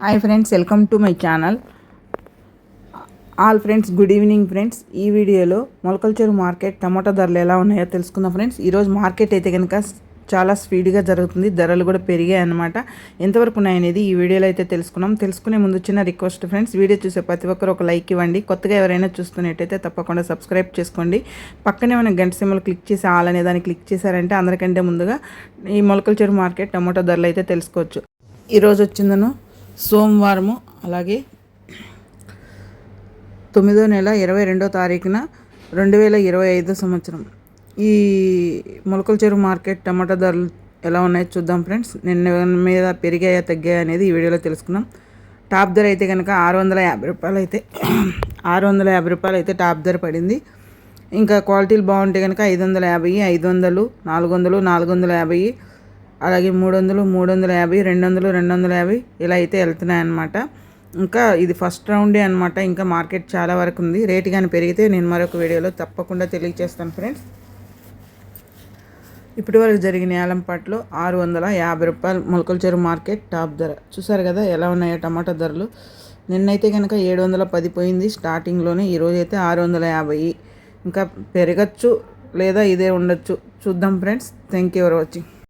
Hi friends welcome to my channel all friends good evening friends ఈ వీడియోలో Molakalcheru market టమాటా ధరలు ఎలా ఉన్నాయో తెలుసుకుందాం ఫ్రెండ్స్ ఈరోజు మార్కెట్ అయితే కనుక చాలా స్పీడ్గా జరుగుతుంది. ధరలు కూడా పెరిగాయి అన్నమాట. ఎంతవరకు ఉన్నాయనేది ఈ వీడియోలో అయితే తెలుసుకున్నాం తెలుసుకునే ముందు చిన్న రిక్వెస్ట్ ఫ్రెండ్స్ వీడియో చూసే ప్రతి ఒక్కరు ఒక లైక్ ఇవ్వండి. కొత్తగా ఎవరైనా చూస్తున్నట్టయితే తప్పకుండా సబ్స్క్రైబ్ చేసుకోండి. పక్కనే మనం గంట సిమ్మలు క్లిక్ చేసి ఆల్ అనే దాన్ని క్లిక్ చేశారంటే అందరికంటే ముందుగా ఈ మొలకల్చెరు మార్కెట్ టమాటా ధరలు అయితే తెలుసుకోవచ్చు. ఈరోజు వచ్చిందను సోమవారము అలాగే తొమ్మిదో నెల ఇరవై రెండో తారీఖున రెండు వేల ఇరవై ఐదో సంవత్సరం. ఈ మొలకల చెరువు మార్కెట్ టమాటా ధరలు ఎలా ఉన్నాయో చూద్దాం ఫ్రెండ్స్. నిన్న మీద పెరిగాయా తగ్గాయా అనేది ఈ వీడియోలో తెలుసుకుందాం. టాప్ ధర అయితే కనుక ఆరు వందల యాభై రూపాయలు అయితే ఆరు వందల యాభై రూపాయలు అయితే టాప్ ధర పడింది. ఇంకా క్వాలిటీలు బాగుంటే కనుక ఐదు వందల యాభై ఐదు వందలు నాలుగు వందలు నాలుగు వందల యాభై అలాగే మూడు వందలు మూడు వందల యాభై రెండు వందలు రెండు వందల యాభై ఇలా అయితే వెళ్తున్నాయి అన్నమాట ఇంకా ఇది ఫస్ట్ రౌండే అనమాట ఇంకా మార్కెట్ చాలా వరకు ఉంది. రేటు కానీ పెరిగితే నేను మరొక వీడియోలో తప్పకుండా తెలియజేస్తాను ఫ్రెండ్స్. ఇప్పటి వరకు జరిగిన ఏలంపాట్లో ఆరు వందల యాభై రూపాయలు మొలకల చెరువు మార్కెట్ టాప్ ధర. చూసారు కదా ఎలా ఉన్నాయో టమాటా ధరలు. నిన్నైతే కనుక ఏడు వందల పది పోయింది. స్టార్టింగ్లోనే ఈరోజు అయితే ఆరు వందల యాభై. ఇంకా పెరగచ్చు లేదా ఇదే ఉండొచ్చు. చూద్దాం friends. Thank you for watching.